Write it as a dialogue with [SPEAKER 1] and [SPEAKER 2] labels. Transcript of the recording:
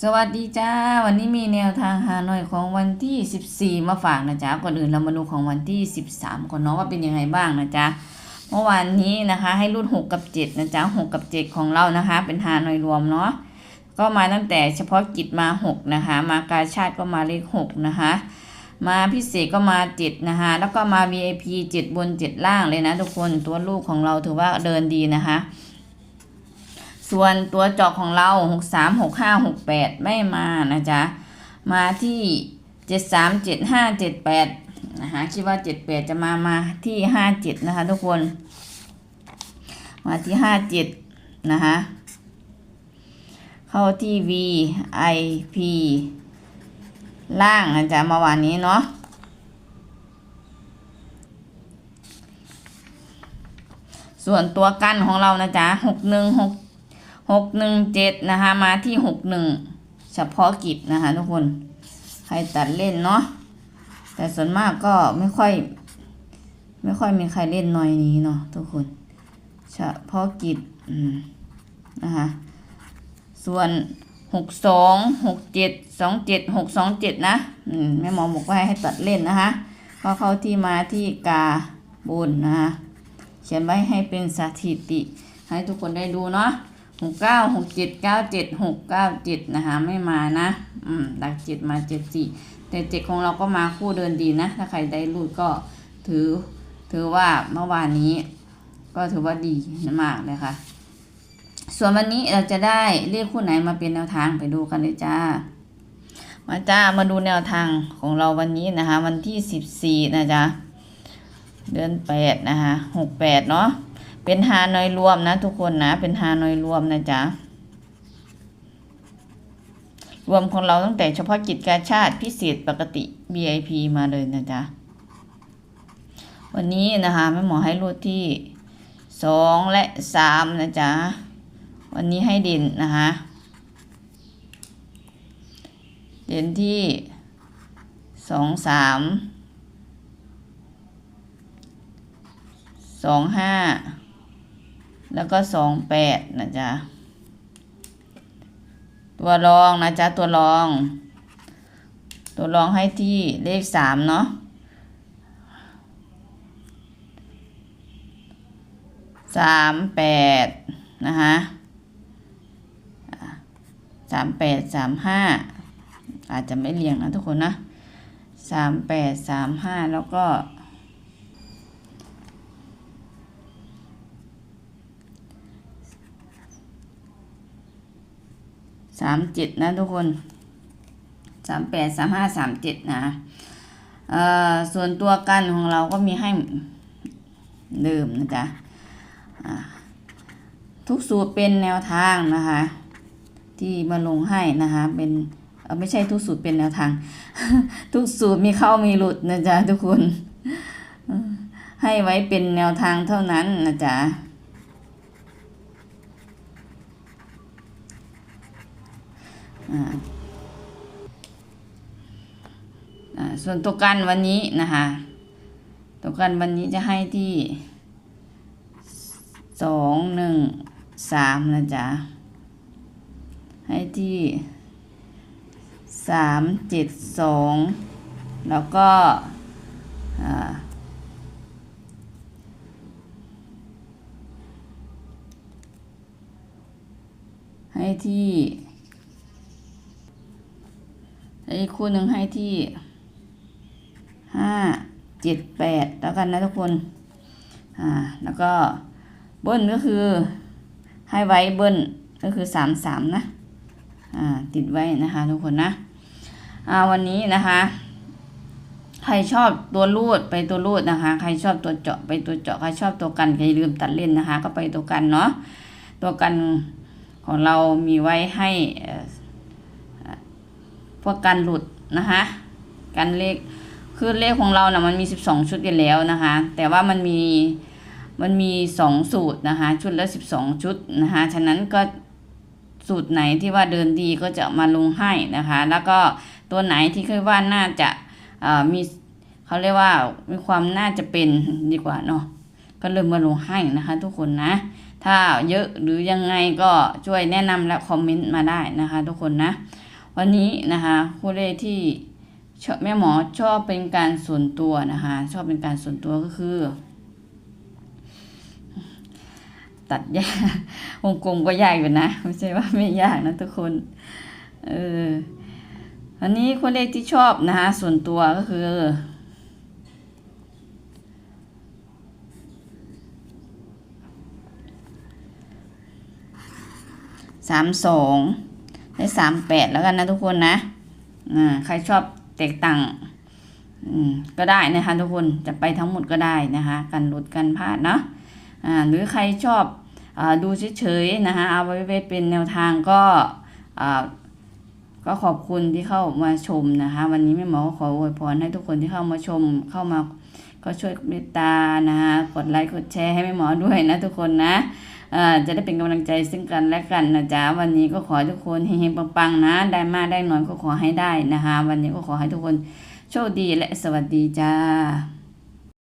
[SPEAKER 1] สวัสดีจ้า วันนี้มีแนวทางฮาหน่อยของวันที่ 14 มาฝากนะจ๊ะก่อนอื่นเรามาดูของวันที่ 13ก่อนเนาะว่าเป็นยังไงบ้างนะจ๊ะเมื่อวานนี้นะคะ ให้รุ่น6กับ7นะจ๊ะ6กับ7 ของเรานะคะ เป็นฮาหน่อยรวมเนาะก็มาตั้งแต่เฉพาะกิจมา 6 นะคะ มากาชาติก็มาเลข6นะคะ มาพิเศษก็มา7นะคะ แล้วก็มา VIP 7 บน 7 ล่างเลยนะทุกคนตัวลูกของเราถือว่าเดินดีนะคะ ส่วนตัวเจาะของเราหกสามหกห้าหกแปดไม่มานะจ๊ะ มาที่เจ็ดสามเจ็ดห้าเจ็ดแปดนะคะคิดว่าเจ็ดแปดจะมามาที่ห้าเจ็ดนะคะทุกคน มาที่ห้าเจ็ดนะคะเข้าที่ V I P ล่างนะจ๊ะเมื่อวานนี้เนาะส่วนตัวกันของเรานะจ๊ะหกหนึ่งหก หกหนึ่งเจ็ดนะคะ มาที่หกหนึ่งเฉพาะกิจนะคะทุกคน ใครตัดเล่นเนาะ แต่ส่วนมากก็ไม่ค่อย ไม่ค่อยมีใครเล่นหน่อยนี้เนาะทุกคน เฉพาะกิจนะคะ ส่วนหกสองหกเจ็ดสองเจ็ดหกสองเจ็ดนะมแม่หมอบอกว่าให้ตัดเล่นนะคะก็เข้าที่มาที่กาบุญนะคะเขียนไว้ให้เป็นสถิติ ให้ทุกคนได้ดูเนาะ หกเก้าหกเจ็ดเก้าเจ็ดหกเก้าเจ็ดนะคะไม่มานะ อืมหลักเจ็ดมาเจ็ดสี่แต่เจ็ดของเราก็มาคู่เดินดีนะ ถ้าใครได้รูดก็ถือ ถือว่าเมื่อวานนี้ ก็ถือว่าดีมากเลยค่ะ ส่วนวันนี้เราจะได้เรียกคู่ไหนมาเป็นแนวทางไปดูกันเลยจ้า มาจ้ามาดูแนวทางของเราวันนี้นะคะ วันที่สิบสี่นะจ๊ะเดือนแปดนะคะหกแปดเนาะ เป็นฮานอยรวมนะ ทุกคนนะ เป็นฮานอยรวมนะจ๊ะรวมของเราตั้งแต่เฉพาะกิจการชาติพิเศษปกติ VIP มาเลยนะจ๊ะ วันนี้นะคะแม่หมอให้รูดที่สองและสามนะจ๊ะ วันนี้ให้เด่นนะคะเด่นที่สองสามสองห้า แล้วก็สองแปดนะจ๊ะ ตัวรองนะจ๊ะ ตัวรอง ตัวรองให้ที่เลขสามเนาะสามแปดนะคะสามแปดสามห้าอาจจะไม่เรียงนะทุกคนนะสามแปดสามห้าแล้วก็ สามเจ็ดนะทุกคนสามแปดสามห้าสามเจ็ดนะเอ่อส่วนตัวกันของเราก็มีให้เดิมนะจ๊ะทุกสูตรเป็นแนวทางนะคะ ที่มาลงให้นะคะเป็นไม่ใช่ทุกสูตรเป็นแนวทาง ทุกสูตรมีเข้ามีหลุดนะจ๊ะทุกคนให้ไว้เป็นแนวทางเท่านั้นนะจ๊ะ อ่าอ่า ส่วนตัวกันวันนี้นะคะตัวกันวันนี้จะให้ที่สองหนึ่งสามนะจ๊ะ ให้ที่สามเจ็ดสองแล้วก็ให้ที่ อีกคู่หนึ่งให้ที่ห้าเจ็ดแปดแล้วกันนะทุกคนอ่าแล้วก็เบิ้ลก็คือให้ไว้เบิ้ลก็คือสามสามนะอ่าติดไว้นะคะทุกคนนะอ่าวันนี้นะคะ ใครชอบตัวรูดไปตัวรูดนะคะ ใครชอบตัวเจาะไปตัวเจาะใครชอบตัวกันก็อย่าลืมตัดเล่นนะคะ ก็ไปตัวกันเนาะตัวกันของเรามีไว้ให้ เอ่อพวกการหลุดนะคะการเลขคือเลขของเรานะ่ะมันมีสิบสองชุดกันแล้วนะคะ แต่ว่ามันมีมันมีสองสูตรนะคะ ชุดละสิบสองชุดนะคะฉะนั้นก็สูตรไหนที่ว่าเดินดีก็จะมาลงให้นะคะ แล้วก็ตัวไหนที่คิดว่าน่าจะอ่อมีเขาเรียกว่ามีความน่าจะเป็นดีกว่าเนาะก็เริ่มมาลงให้นะคะทุกคนนะ ถ้าเยอะหรือยังไงก็ช่วยแนะนำและคอมเมนต์มาได้นะคะ ทุกคนนะ วันนี้นะคะคู่เลขที่แม่หมอชอบเป็นการส่วนตัวนะคะชอบเป็นการส่วนตัวก็คือ ตัดยากวงกลมก็ยากอยู่นะไม่ใช่ว่าไม่ยากนะทุกคนเอออันนี้คู่เลขที่ชอบนะคะส่วนตัวก็คือสามสอง ได้สามแปดแล้วกันนะทุกคนนะอ่าใครชอบแตกต่างอืมก็ได้นะคะทุกคนจะไปทั้งหมดก็ได้นะคะกันหลุดกันพลาดเนาะอ่าหรือใครชอบอ่าดูเฉยๆนะคะเอาไว้เป็นแนวทางก็อ่าก็ขอบคุณที่เข้ามาชมนะคะ วันนี้แม่หมอก็ขออวยพรให้ทุกคนที่เข้ามาชมเข้ามาก็ช่วยเมตตานะคะกดไลค์กดแชร์ให้แม่หมอด้วยนะทุกคนนะ จะได้เป็นกำลังใจซึ่งกันและกันนะจ๊ะวันนี้ก็ขอให้ทุกคนเฮงๆปังๆนะ ได้มากได้น้อยก็ขอให้ได้นะคะ วันนี้ก็ขอให้ทุกคนโชคดีและสวัสดีจ้า